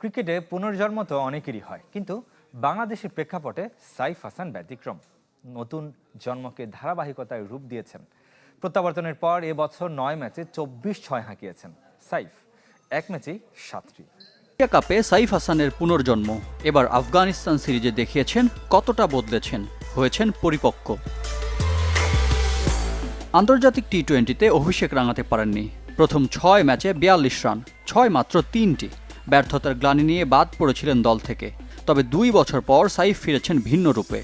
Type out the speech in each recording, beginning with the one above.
ক্রিকেটে পুনর্জন্ম তো অনেকেরই হয়, কিন্তু বাংলাদেশের প্রেক্ষাপটে সাইফ হাসান ব্যতিক্রম। নতুন জন্মকে ধারাবাহিকতায় রূপ দিয়েছেন। প্রত্যাবর্তনের পর এবছর নয় ম্যাচে চব্বিশ ছয় হাঁকিয়েছেন সাইফ, এক ম্যাচেই সাতটি এশিয়া কাপে সাইফ হাসানের পুনর্জন্ম, এবার আফগানিস্তান সিরিজে দেখিয়েছেন কতটা বদলেছেন, হয়েছেন পরিপক্ক। আন্তর্জাতিক টি টোয়েন্টিতে অভিষেক রাঙাতে পারেননি। প্রথম ছয় ম্যাচে বিয়াল্লিশ রান, ছয় মাত্র তিনটি। ব্যর্থতার গ্লানি নিয়ে বাদ পড়েছিলেন দল থেকে। তবে দুই বছর পর সাইফ ফিরেছেন ভিন্ন রূপে।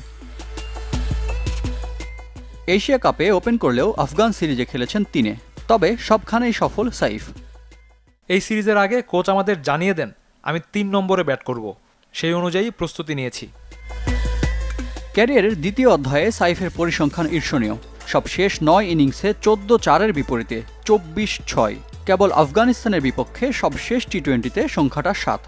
এশিয়া কাপে ওপেন করলেও আফগান সিরিজে খেলেছেন তিনে। তবে সবখানেই সফল সাইফ। এই সিরিজের আগে কোচ আমাদের জানিয়ে দেন আমি তিন নম্বরে ব্যাট করব। সেই অনুযায়ী প্রস্তুতি নিয়েছি। ক্যারিয়ারের দ্বিতীয় অধ্যায়ে সাইফের পরিসংখ্যান ঈর্ষণীয়। সব শেষ নয় ইনিংসে চোদ্দ চারের বিপরীতে চব্বিশ ছয়। কেবল আফগানিস্তানের বিপক্ষে সবশেষ টি টোয়েন্টিতে সংখ্যাটা সাত।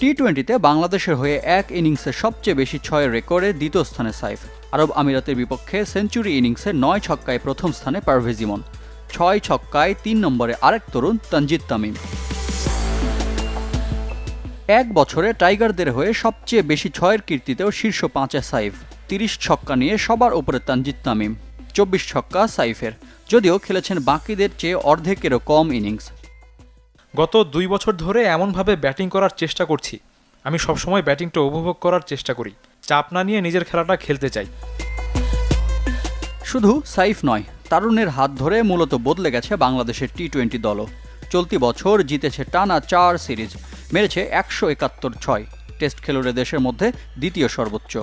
টি টোয়েন্টিতে বাংলাদেশের হয়ে এক ইনিংসে সবচেয়ে বেশি ছয়ের রেকর্ডে দ্বিতীয় স্থানে সাইফ। আরব আমিরাতের বিপক্ষে সেঞ্চুরি ইনিংসে নয় ছক্কায় প্রথম স্থানে পারভেজ ইমন ছয় ছক্কায় তিন নম্বরে আরেক তরুণ তানজিদ তামিম। এক বছরে টাইগারদের হয়ে সবচেয়ে বেশি ছয়ের কীর্তিতেও শীর্ষ পাঁচে সাইফ। তিরিশ ছক্কা নিয়ে সবার উপরে তানজিদ তামিম। চব্বিশ ছক্কা সাইফের। যদিও খেলেছেন বাকিদের চেয়ে অর্ধেকেরও কম ইনিংস। গত দুই বছর ধরে এমনভাবে ব্যাটিং করার চেষ্টা করছি। আমি সবসময় ব্যাটিংটা উপভোগ করার চেষ্টা করি। চাপ না নিয়ে নিজের খেলাটা খেলতে চাই। শুধু সাইফ নয় তারুণের হাত ধরে মূলত বদলে গেছে বাংলাদেশের টি টোয়েন্টি দলও। চলতি বছর জিতেছে টানা চার সিরিজ মেরেছে একশো একাত্তর ছয়। টেস্ট খেলুড়ে দেশের মধ্যে দ্বিতীয় সর্বোচ্চ।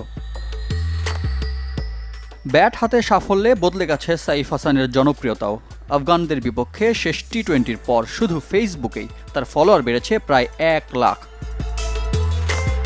ব্যাট হাতে সাফল্যে বদলে গেছে সাইফ হাসানের জনপ্রিয়তাও। আফগানদের বিপক্ষে শেষ টি টোয়েন্টির পর শুধু ফেসবুকেই তার ফলোয়ার বেড়েছে প্রায় এক লাখ।